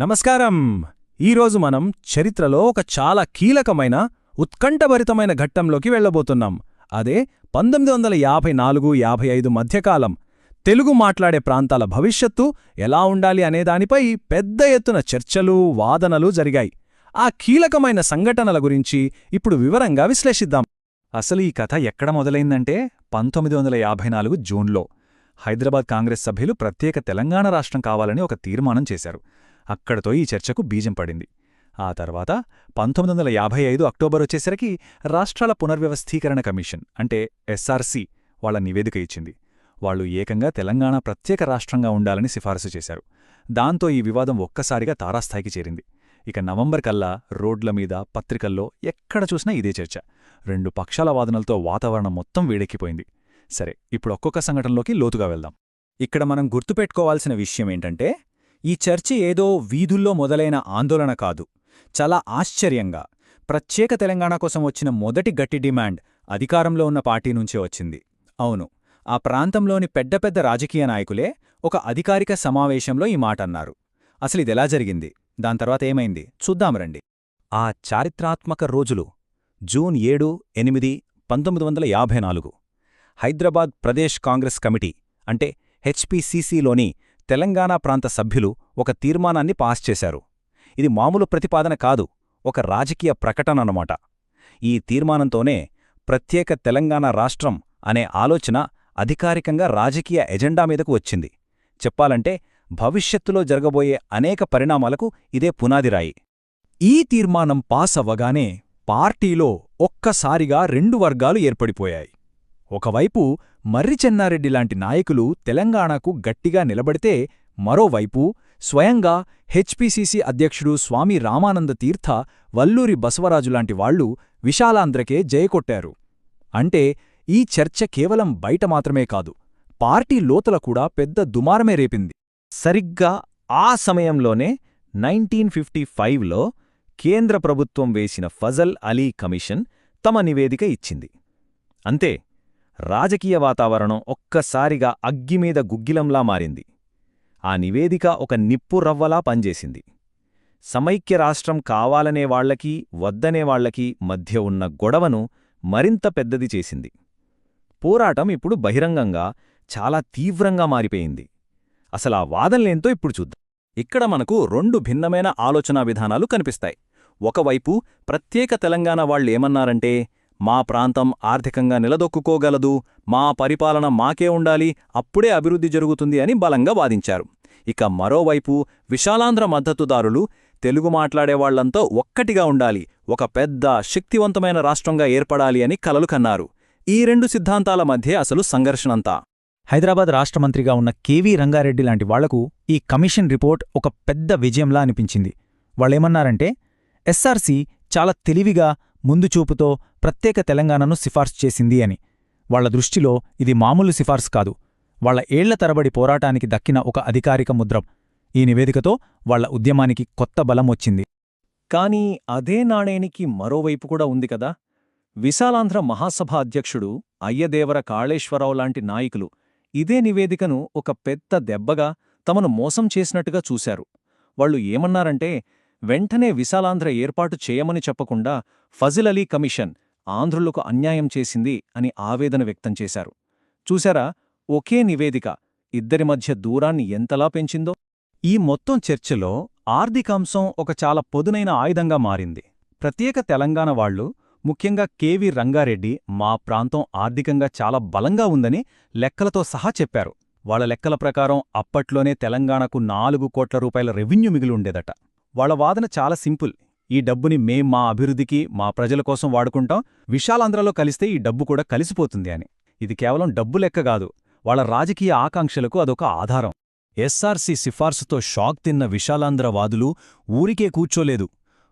నమస్కారం. ఈరోజు మనం చరిత్రలో ఒక చాలా కీలకమైన ఉత్కంఠభరితమైన ఘట్టంలోకి వెళ్ళబోతున్నాం. అదే పంతొమ్మిది వందల యాభై నాలుగు యాభై ఐదు మధ్యకాలం. తెలుగు మాట్లాడే ప్రాంతాల భవిష్యత్తు ఎలా ఉండాలి అనే దానిపై పెద్ద ఎత్తున చర్చలు వాదనలు జరిగాయి. ఆ కీలకమైన సంఘటనల గురించి ఇప్పుడు వివరంగా విశ్లేషిద్దాం. అసలు ఈ కథ ఎక్కడ మొదలైందంటే పంతొమ్మిది వందల యాభై నాలుగు జూన్లో హైదరాబాద్ కాంగ్రెస్ సభ్యులు ప్రత్యేక తెలంగాణ రాష్ట్రం కావాలని ఒక తీర్మానం చేశారు. అక్కడతో ఈ చర్చకు బీజం పడింది. ఆ తర్వాత పంతొమ్మిది వందల యాభై ఐదు అక్టోబర్ వచ్చేసరికి రాష్ట్రాల పునర్వ్యవస్థీకరణ కమిషన్ అంటే ఎస్ఆర్సి వాళ్ళ నివేదిక ఇచ్చింది. వాళ్ళు ఏకంగా తెలంగాణ ప్రత్యేక రాష్ట్రంగా ఉండాలని సిఫారసు చేశారు. దాంతో ఈ వివాదం ఒక్కసారిగా తారాస్థాయికి చేరింది. ఇక నవంబర్ కల్లా రోడ్ల మీద పత్రికల్లో ఎక్కడ చూసినా ఇదే చర్చ. రెండు పక్షాల వాదనలతో వాతావరణం మొత్తం వేడెక్కిపోయింది. సరే ఇప్పుడు ఒక్కొక్క సంఘటనలోకి లోతుగా వెళ్దాం. ఇక్కడ మనం గుర్తుపెట్టుకోవాల్సిన విషయమేంటంటే ఈ చర్చ ఏదో వీధుల్లో మొదలైన ఆందోళన కాదు. చాలా ఆశ్చర్యంగా. ప్రత్యేక తెలంగాణ కోసం వచ్చిన మొదటి గట్టి డిమాండ్ అధికారంలో ఉన్న పార్టీ నుంచే వచ్చింది. అవును ఆ ప్రాంతంలోని పెద్ద పెద్ద రాజకీయ నాయకులే ఒక అధికారిక సమావేశంలో ఈ మాటన్నారు ఇదెలా జరిగింది? దాని తర్వాత ఏమైంది? చూద్దాం రండి. ఆ చారిత్రాత్మక రోజులు జూన్ ఏడు ఎనిమిది పంతొమ్మిది వందల యాభై నాలుగు. హైదరాబాద్ ప్రదేశ్ కాంగ్రెస్ కమిటీ అంటే హెచ్పిసిసిలోని తెలంగాణ ప్రాంత సభ్యులు ఒక తీర్మానాన్ని పాస్ చేశారు. ఇది మామూలు ప్రతిపాదన కాదు ఒక రాజకీయ ప్రకటన అనమాట ఈ తీర్మానంతోనే ప్రత్యేక తెలంగాణ రాష్ట్రం అనే ఆలోచన అధికారికంగా రాజకీయ ఎజెండా మీదకు వచ్చింది. చెప్పాలంటే భవిష్యత్తులో జరగబోయే అనేక పరిణామాలకు ఇదే పునాదిరాయి ఈ తీర్మానం పాస్ అవ్వగానే పార్టీలో ఒక్కసారిగా రెండు వర్గాలు ఏర్పడిపోయాయి. ఒకవైపు మర్రి చెన్నారెడ్డి లాంటి నాయకులు తెలంగాణకు గట్టిగా నిలబడితే మరోవైపు స్వయంగా హెచ్పిసిసి అధ్యక్షుడు స్వామి రామానంద తీర్థ వల్లూరి బసవరాజులాంటి వాళ్ళు విశాలాంధ్రకే జయకొట్టారు అంటే ఈ చర్చ కేవలం బయట మాత్రమే కాదు పార్టీ లోతల కూడా పెద్ద దుమారమే రేపింది. సరిగ్గా ఆ సమయంలోనే నైన్టీన్ ఫిఫ్టీ ఫైవ్లో కేంద్ర ప్రభుత్వం వేసిన ఫజల్ అలీ కమిషన్ తమ నివేదిక ఇచ్చింది. అంతే రాజకీయ వాతావరణం ఒక్కసారిగా అగ్గిమీద గుగ్గిలంలా మారింది. ఆ నివేదిక ఒక నిప్పు రవ్వలా పనిచేసింది. సమైక్య రాష్ట్రం కావాలనే వాళ్ళకీ వద్దనే వాళ్ళకీ మధ్య ఉన్న గొడవను మరింత పెద్దది చేసింది. పోరాటం ఇప్పుడు బహిరంగంగా చాలా తీవ్రంగా మారిపోయింది. అసలా వాదనలేంతో ఇప్పుడు చూద్దాం. ఇక్కడ మనకు రెండు భిన్నమైన ఆలోచనా విధానాలు కనిపిస్తాయి. ఒకవైపు ప్రత్యేక తెలంగాణ వాళ్ళేమన్నారంటే మా ప్రాంతం ఆర్థికంగా నిలదొక్కుకోగలదు మా పరిపాలన మాకే ఉండాలి అప్పుడే అభివృద్ధి జరుగుతుంది అని బలంగా వాదించారు. ఇక మరోవైపు విశాలాంధ్ర మద్దతుదారులు తెలుగు మాట్లాడేవాళ్ళంతా ఒక్కటిగా ఉండాలి ఒక పెద్ద శక్తివంతమైన రాష్ట్రంగా ఏర్పడాలి అని కలలు కన్నారు. ఈ రెండు సిద్ధాంతాల మధ్య అసలు సంఘర్షణంతా. హైదరాబాద్ రాష్ట్ర మంత్రిగా ఉన్న కెవి రంగారెడ్డి లాంటి వాళ్ళకు ఈ కమిషన్ రిపోర్ట్ ఒక పెద్ద విజయంలా అనిపించింది. వాళ్ళేమన్నారంటే ఎస్ఆర్సీ చాలా తెలివిగా ముందుచూపుతో ప్రత్యేక తెలంగాణను సిఫార్సు చేసింది అని. వాళ్ళ దృష్టిలో ఇది మామూలు సిఫార్సు కాదు. వాళ్ళ ఏళ్ళ తరబడి పోరాటానికి దక్కిన ఒక అధికారిక ముద్రం. ఈ నివేదికతో వాళ్ళ ఉద్యమానికి కొత్త బలం వచ్చింది. కానీ అదే నాణేనికి మరోవైపు కూడా ఉంది కదా. విశాలాంధ్ర మహాసభ అధ్యక్షుడు అయ్యదేవర కాళేశ్వరరావు లాంటి నాయకులు ఇదే నివేదికను ఒక పెద్ద దెబ్బగా తమను మోసం చేసినట్టుగా చూశారు. వాళ్ళు ఏమన్నారంటే వెంటనే విశాలాంధ్ర ఏర్పాటు చేయమని చెప్పకుండా ఫజిల్ అలీ కమిషన్ ఆంధ్రులకు అన్యాయం చేసింది అని ఆవేదన వ్యక్తం చేశారు. చూశారా? ఒకే నివేదిక. ఇద్దరి మధ్య దూరాన్ని ఎంతలా పెంచిందో? ఈ మొత్తం చర్చలో ఆర్థికాంశం ఒక చాలా పొదునైన ఆయుధంగా మారింది. ప్రత్యేక తెలంగాణ వాళ్ళు ముఖ్యంగా కెవి రంగారెడ్డి మా ప్రాంతం ఆర్థికంగా చాలా బలంగా ఉందని లెక్కలతో సహా చెప్పారు. వాళ్ళ లెక్కల ప్రకారం అప్పట్లోనే తెలంగాణకు నాలుగు కోట్ల రూపాయల రెవెన్యూ మిగిలి ఉండేదట. వాళ్ళ వాదన చాలా సింపుల్. ఈ డబ్బుని మేం మా అభివృద్ధికి మా ప్రజల కోసం వాడుకుంటాం విశాలాంధ్రలో కలిస్తే ఈ డబ్బు కూడా కలిసిపోతుంది అని. ఇది కేవలం డబ్బు లెక్క కాదు వాళ్ళ రాజకీయ ఆకాంక్షలకు అదొక ఆధారం. ఎస్ఆర్సీ సిఫార్సుతో షాక్ తిన్న విశాలాంధ్ర వాదులు ఊరికే కూర్చోలేదు.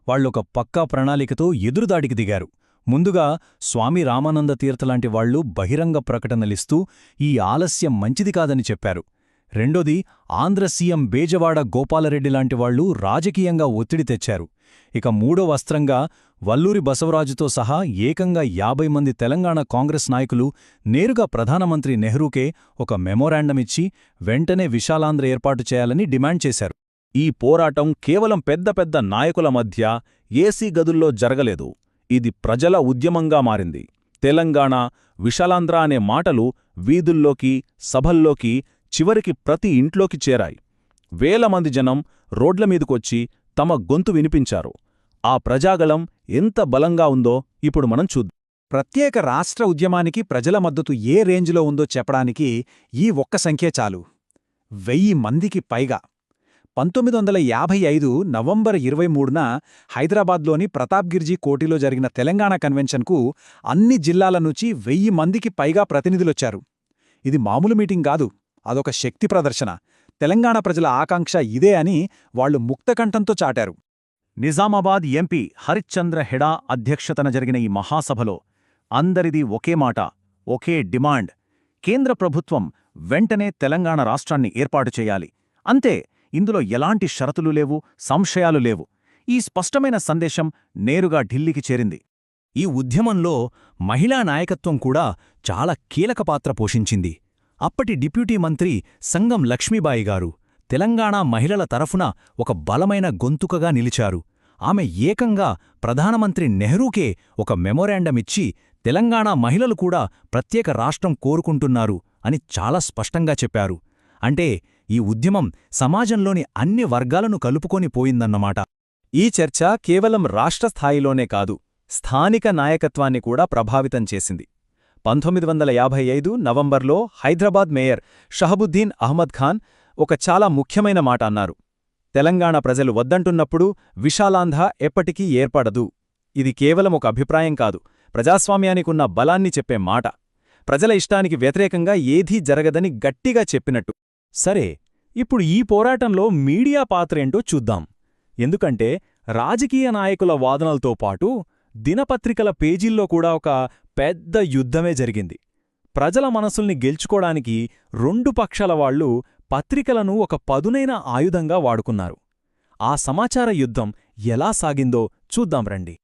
వాళ్ళొక పక్కా ప్రణాళికతో ఎదురుదాడికి దిగారు. ముందుగా స్వామి రామానంద తీర్థలాంటి వాళ్ళు బహిరంగ ప్రకటనలిస్తూ ఈ ఆలస్యం మంచిది కాదని చెప్పారు. రెండోది ఆంధ్ర సీఎం బేజవాడ గోపాలరెడ్డి లాంటి వాళ్ళు రాజకీయంగా ఒత్తిడి తెచ్చారు. ఇక మూడో వస్త్రంగా వల్లూరి బసవరాజుతో సహా ఏకంగా యాభై మంది తెలంగాణ కాంగ్రెస్ నాయకులు నేరుగా ప్రధానమంత్రి నెహ్రూకే ఒక మెమోరాండమిచ్చి వెంటనే విశాలాంధ్ర ఏర్పాటు చేయాలని డిమాండ్ చేశారు. ఈ పోరాటం కేవలం పెద్ద పెద్ద నాయకుల మధ్య ఏసీ గదుల్లో జరగలేదు. ఇది ప్రజల ఉద్యమంగా మారింది. తెలంగాణ విశాలాంధ్ర అనే మాటలు వీధుల్లోకి సభల్లోకి చివరికి ప్రతి ఇంట్లోకి చేరాయి. వేల మంది జనం రోడ్ల మీదకొచ్చి తమ గొంతు వినిపించారు. ఆ ప్రజాగళం ఎంత బలంగా ఉందో ఇప్పుడు మనం చూద్దాం. ప్రత్యేక రాష్ట్ర ఉద్యమానికి ప్రజల మద్దతు ఏ రేంజ్లో ఉందో చెప్పడానికి ఈ ఒక్క సంఖ్యే చాలు. వెయ్యి మందికి పైగా. పంతొమ్మిది వందల యాభై ఐదు నవంబర్ ఇరవై మూడున హైదరాబాద్లోని ప్రతాప్గిర్జీ కోటిలో జరిగిన తెలంగాణ కన్వెన్షన్కు అన్ని జిల్లాల నుంచి వెయ్యి మందికి పైగా ప్రతినిధులొచ్చారు. ఇది మామూలు మీటింగ్ కాదు. అదొక శక్తి ప్రదర్శన. తెలంగాణ ప్రజల ఆకాంక్ష ఇదే అని వాళ్ళు ముక్తకంఠంతో చాటారు. నిజామాబాద్ ఎంపీ హరిశ్చంద్ర హెడా అధ్యక్షతన జరిగిన ఈ మహాసభలో అందరిది ఒకే మాట ఒకే డిమాండ్. కేంద్ర ప్రభుత్వం వెంటనే తెలంగాణ రాష్ట్రాన్ని ఏర్పాటు చేయాలి. అంతే ఇందులో ఎలాంటి షరతులు లేవు సంశయాలు లేవు. ఈ స్పష్టమైన సందేశం నేరుగా ఢిల్లీకి చేరింది. ఈ ఉద్యమంలో మహిళా నాయకత్వం కూడా చాలా కీలక పాత్ర పోషించింది. అప్పటి డిప్యూటీ మంత్రి సంగం లక్ష్మీబాయి గారు తెలంగాణ మహిళల తరఫున ఒక బలమైన గొంతుకగా నిలిచారు. ఆమె ఏకంగా ప్రధానమంత్రి నెహ్రూకే ఒక మెమొరాండమిచ్చి తెలంగాణ మహిళలు కూడా ప్రత్యేక రాష్ట్రం కోరుకుంటున్నారు అని చాలా స్పష్టంగా చెప్పారు. అంటే ఈ ఉద్యమం సమాజంలోని అన్ని వర్గాలను కలుపుకొని పోయిందన్నమాట. ఈ చర్చ కేవలం రాష్ట్ర స్థాయిలోనే కాదు స్థానిక నాయకత్వాన్ని కూడా ప్రభావితం చేసింది. పంతొమ్మిది వందల యాభై ఐదు నవంబర్లో హైదరాబాద్ మేయర్ షహబుద్దీన్ అహ్మద్ ఖాన్ ఒక చాలా ముఖ్యమైన మాట అన్నారు. తెలంగాణ ప్రజలు వద్దంటున్నప్పుడు విశాలాంధ ఎప్పటికీ ఏర్పడదు. ఇది కేవలం ఒక అభిప్రాయం కాదు. ప్రజాస్వామ్యానికున్న బలాన్ని చెప్పే మాట. ప్రజల ఇష్టానికి వ్యతిరేకంగా ఏదీ జరగదని గట్టిగా చెప్పినట్టు. సరే ఇప్పుడు ఈ పోరాటంలో మీడియా పాత్రేంటో చూద్దాం. ఎందుకంటే రాజకీయ నాయకుల వాదనలతో పాటు దినపత్రికల పేజీల్లో కూడా ఒక పెద్ద యుద్ధమే జరిగింది. ప్రజల మనసుల్ని గెలుచుకోడానికి రెండు పక్షాల వాళ్ళు పత్రికలను ఒక పదునైన ఆయుధంగా వాడుకున్నారు. ఆ సమాచార యుద్ధం ఎలా సాగిందో చూద్దాం రండి.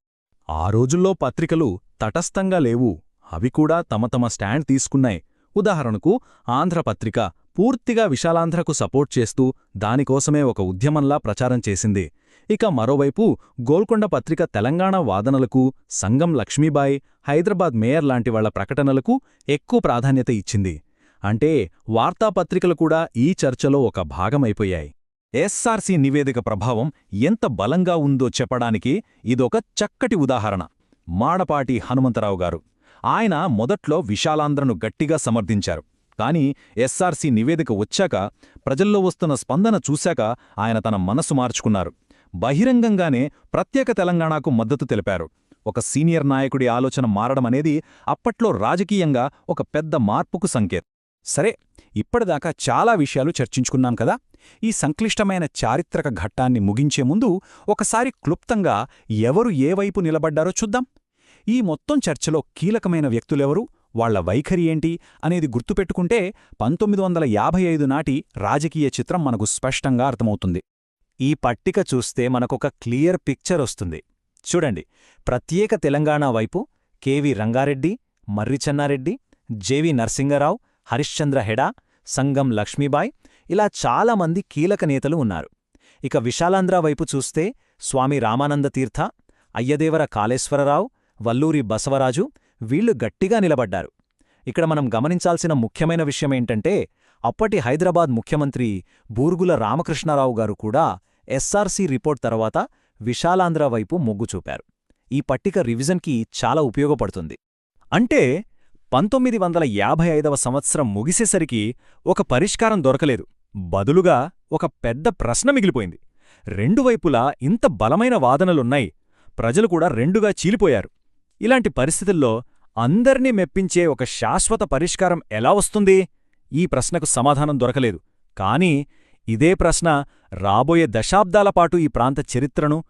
ఆ రోజుల్లో పత్రికలు తటస్థంగా లేవు. అవి కూడా తమ తమ స్టాండ్ తీసుకున్నాయి. ఉదాహరణకు ఆంధ్రపత్రిక పూర్తిగా విశాలాంధ్రకు సపోర్ట్ చేస్తూ దానికోసమే ఒక ఉద్యమంలా ప్రచారం చేసింది. ఇక మరోవైపు గోల్కొండ పత్రిక తెలంగాణ వాదనలకు సంగం లక్ష్మీబాయి హైదరాబాద్ మేయర్ లాంటి వాళ్ళ ప్రకటనలకు ఎక్కువ ప్రాధాన్యత ఇచ్చింది. అంటే వార్తాపత్రికలు కూడా ఈ చర్చలో ఒక భాగమైపోయాయి. ఎస్ఆర్సి నివేదిక ప్రభావం ఎంత బలంగా ఉందో చెప్పడానికి ఇదొక చక్కటి ఉదాహరణ. మాడపాటి హనుమంతరావు గారు. ఆయన మొదట్లో విశాలాంధ్రను గట్టిగా సమర్థించారు. కాని ఎస్ఆర్సి నివేదిక వచ్చాక ప్రజల్లో వస్తున్న స్పందన చూశాక ఆయన తన మనసు మార్చుకున్నారు. బహిరంగంగానే ప్రత్యేక తెలంగాణకు మద్దతు తెలిపారు. ఒక సీనియర్ నాయకుడి ఆలోచన మారడమనేది అప్పట్లో రాజకీయంగా ఒక పెద్ద మార్పుకు సంకేతం. సరే ఇప్పటిదాకా చాలా విషయాలు చర్చించుకున్నాం కదా. ఈ సంక్లిష్టమైన చారిత్రక ఘట్టాన్ని ముగించే ముందు ఒకసారి క్లుప్తంగా ఎవరు ఏ వైపు నిలబడ్డారో చూద్దాం. ఈ మొత్తం చర్చలో కీలకమైన వ్యక్తులెవరు? వాళ్ళ వైఖరి ఏంటి? అనేది గుర్తుపెట్టుకుంటే పంతొమ్మిది వందల యాభై ఐదు నాటి రాజకీయ చిత్రం మనకు స్పష్టంగా అర్థమవుతుంది. ఈ పట్టిక చూస్తే మనకొక క్లియర్ పిక్చర్ వస్తుంది. చూడండి ప్రత్యేక తెలంగాణ వైపు K V Rangareddy Marri Chennareddy J V Narasingarao Harishchandra Heda Sangam Lakshmibai ఇలా చాలామంది కీలక నేతలు ఉన్నారు. ఇక విశాలాంధ్ర వైపు చూస్తే స్వామి రామానందతీర్థ అయ్యదేవర కాళేశ్వరరావు వల్లూరి బసవరాజు వీళ్ళు గట్టిగా నిలబడ్డారు. ఇక్కడ మనం గమనించాల్సిన ముఖ్యమైన విషయమేంటంటే అప్పటి హైదరాబాద్ ముఖ్యమంత్రి బూర్గుల రామకృష్ణారావు గారు కూడా ఎస్ఆర్సీ రిపోర్ట్ తర్వాత విశాలాంధ్ర వైపు మొగ్గు చూపారు. ఈ పట్టిక రివిజన్కి చాలా ఉపయోగపడుతుంది. అంటే పంతొమ్మిది వందల యాభై ఐదవ సంవత్సరం ముగిసేసరికి ఒక పరిష్కారం దొరకలేదు. బదులుగా ఒక పెద్ద ప్రశ్న మిగిలిపోయింది. రెండు వైపులా ఇంత బలమైన వాదనలున్నాయి. ప్రజలు కూడా రెండుగా చీలిపోయారు. ఇలాంటి పరిస్థితుల్లో అందర్నీ మెప్పించే ఒక శాశ్వత పరిష్కారం ఎలా వస్తుంది? ఈ ప్రశ్నకు సమాధానం దొరకలేదు. కాని ఇదే ప్రశ్న రాబోయే దశాబ్దాల పాటు ఈ ప్రాంత చరిత్రను